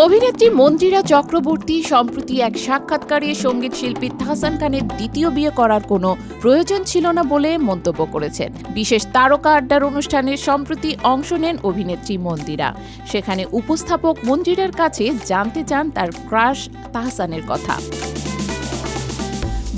অভিনেত্রী মন্দিরা চক্রবর্তী, সম্প্রতি এক সাক্ষাৎকারে সংগীত শিল্পী হাসান খানের দ্বিতীয় বিয়ে করার কোনো প্রয়োজন ছিল না বলে মন্তব্য করেছেন। বিশেষ তারকা আড্ডার অনুষ্ঠানে সম্প্রতি অংশ নেন অভিনেত্রী মন্দিরা সেখানে উপস্থাপক মন্দিরার কাছে জানতে চান তার ক্রাশ তাহসানের কথা।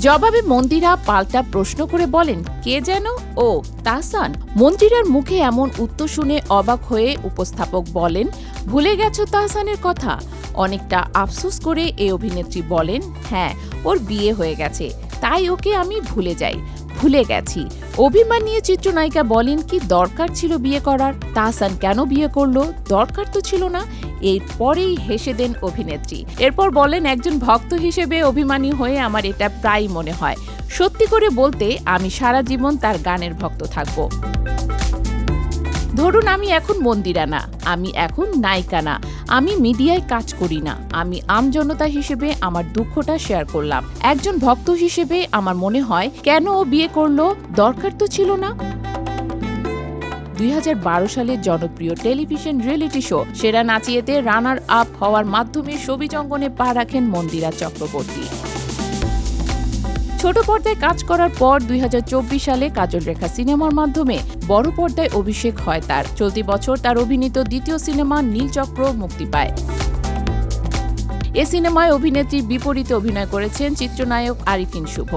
জবাবে মন্দিরা পাল্টা প্রশ্ন করে বলেন, কে যেন? ও তাসান মন্দিরার মুখে এমন উত্তর শুনে অবাক হয়ে উপস্থাপক বলেন, ভুলে গেছ তাহসানের কথা? অনেকটা আফসোস করে এই অভিনেত্রী বলেন হ্যাঁ ওর বিয়ে হয়ে গেছে, তাই ওকে আমি ভুলে যাই। ভুলে গেছি। অভিমান নিয়ে চিত্রনায়িকা বলেন কি, দরকার ছিল বিয়ে করার। তাহসান কেন বিয়ে করল? দরকার তো ছিল না। এরপরেই হেসে দেন অভিনেত্রী। এরপর বলেন, একজন ভক্ত হিসেবে অভিমানী হয়ে আমার এটা প্রায় মনে হয়। সত্যি করে বলতে, আমি সারা জীবন তার গানের ভক্ত থাকব। ধরুন আমি এখন মন্দিরা না আমি এখন নায়িকা না। আমি মিডিয়ায় কাজ করি না। আমি আমজনতা হিসেবে আমার দুঃখটা শেয়ার করলাম। একজন ভক্ত হিসেবে আমার মনে হয়, কেন ও বিয়ে করল? দরকার তো ছিল না। দুই হাজার বারো সালের জনপ্রিয় টেলিভিশন রিয়েলিটি শো, সেরা নাচিয়েতে রানার আপ হওয়ার মাধ্যমে ছবি জঙ্গনে পা রাখেন মন্দিরা চক্রবর্তী। ছোট পর্দায় কাজ করার পর দুই হাজার চব্বিশ সালে কাজল রেখা সিনেমার মাধ্যমে বড় পর্দায় অভিষেক হয় তার। চলতি বছর তার অভিনীত দ্বিতীয় সিনেমা নীলচক্র মুক্তি পায়। এ সিনেমায় অভিনেত্রীর বিপরীতে অভিনয় করেছেন চিত্রনায়ক আরিফিন শুভ।